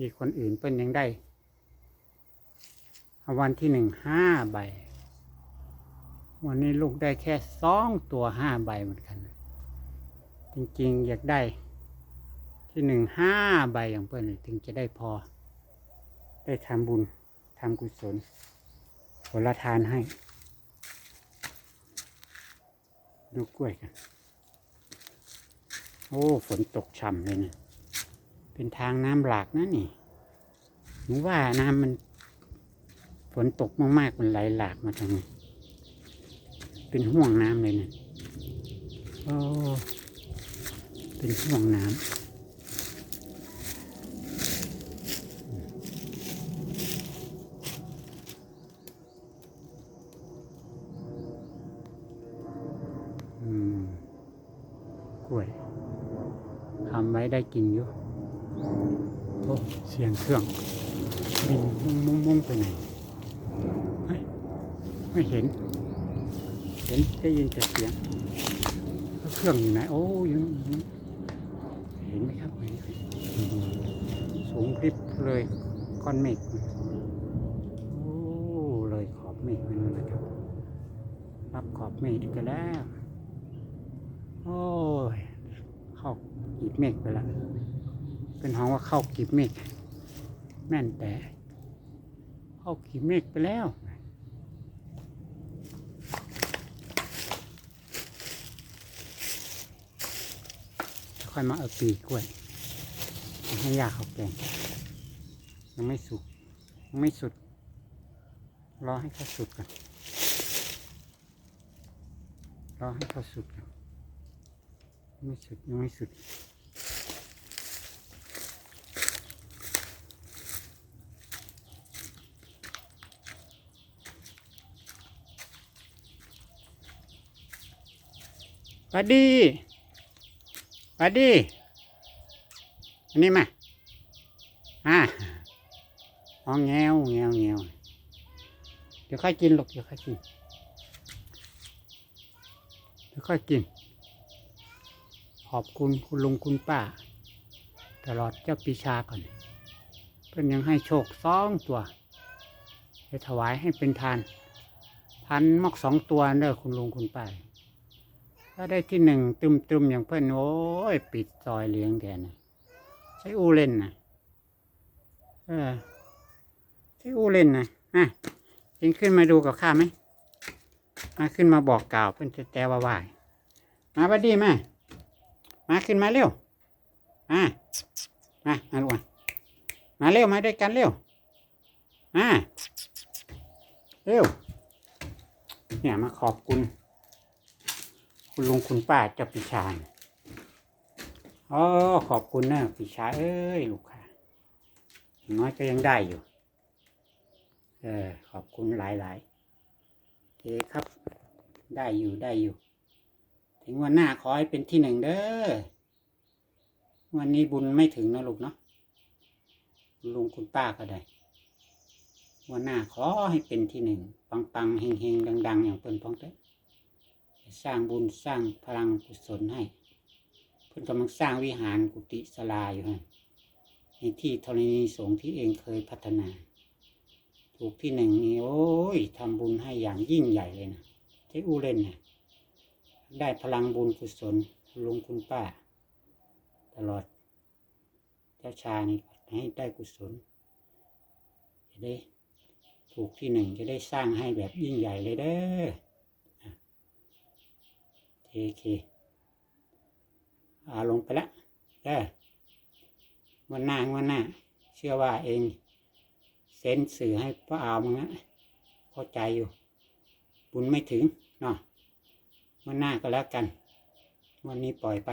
ที่คนอื่นเปิ้นยังได้วันที่หนึ่งห้าใบ วันนี้ลูกได้แค่สองตัวห้าใบเหมือนกัน จริงๆอยากได้ ที่หนึ่งห้าใบอย่างเปิ้นนี่ถึงจะได้พอ ได้ทำบุญทำกุศลผลทานให้ ดูกล้วยกัน โอ้ ฝนตกช่ำเลยเนะ เป็นทางน้ำหลากนะนี่หนูว่าน้ำมันฝนตกมากๆมันไหลหลากมาทางนี้เป็นห่วงน้ำเลยนะโอ้เป็นห่วงน้ำอืมกล้วยทำไว้ได้กินอยู่ โอ้เสียงเครื่องบินมุ่งมุ่งมุ่งไปไหนเฮ้ยไม่เห็น เห็นได้ยินแต่เสียงเครื่องอยู่ไหนโอ้ยังเห็นไหมครับสูงคลิปเลยก้อนเมฆโอ้เลยขอบเมฆไปนู่นนะครับ รับขอบเมฆกันแล้วโอ้ยเข้ากีบเมฆไปแล้ว เป็นห้องว่าเข้ากีบเมฆแม่นแต่ เข้ากีบเมฆไปแล้วค่อยมาเอาปีกล้วยให้ยาเขาแกงยังไม่สุกยังไม่สุด รอให้เขาสุดก่อนรอให้เขาสุดก่อนยังไม่สุดยังไม่สุด วัสดีวัสดีอันนี้มาอ่าอ๋อแงวแงวแงวเดี๋ยวค่อยกินลูกเดี๋ยวค่อยกินเดี๋ยวค่อยกิน ขอบคุณคุณลุงคุณป้า ตลอดเจ้าปีชาก่อนเพื่อนยังให้โชคสองตัวให้ถวายให้เป็นทาน พันมอกสองตัวเด้อคุณลุงคุณป้า ถ้าได้ที่หนึ่งตึมๆอย่างเพื่อนโอ้ย ปิดซอยเลี้ยงแทนนะใช้อูเล่นนะเออใช้อูเล่นนะอะเองขึ้นมาดูกับข้าไหมมาขึ้นมาบอกกล่าวเพื่อนจะแจว่าว่ามาบัดดีมามาขึ้นมาเร็วมามามาลูกมามาเร็วมาด้วยกันเร็วมาเร็วเนี่ยมาขอบคุณ คุณลุงคุณป้าเจ้าปิชานอ๋อขอบคุณนะปิชาเอ้ยลูกค่ะอย่าน้อยก็ยังได้อยู่ เออ ขอบคุณหลายหลายๆเคครับ ได้อยู่ได้อยู่ ถึงวันหน้าขอให้เป็นที่หนึ่งเด้อ วันนี้บุญไม่ถึงนะลูกเนาะลุงคุณป้าก็ได้ วันหน้าขอให้เป็นที่หนึ่ง ปังๆเฮงๆดัง ๆ อย่างเปิ้นพ้องเต้ สร้างบุญสร้างพลังกุศลให้ เพื่อนกำลังสร้างวิหารกุฏิศาลาอยู่ฮะในที่ธรณีสงฆ์ที่เองเคยพัฒนา ถูกที่หนึ่งนี่โอ้ยทำบุญให้อย่างยิ่งใหญ่เลยนะเจ๊อู้เล่นนะได้พลังบุญกุศลลุงคุณป้า ตลอด เจ้าชานี่ให้ได้กุศลจะได้ถูกที่หนึ่งจะได้สร้างให้แบบยิ่งใหญ่เลยเด้อ เคเคอาลงไปละเด้อวันหน้าวันหน้า เชื่อว่าเอง เซนสื่อให้พระอาวมึงนะเข้าใจอยู่ บุญไม่ถึงเนาะวันหน้าก็แล้วกัน วันนี้ปล่อยไป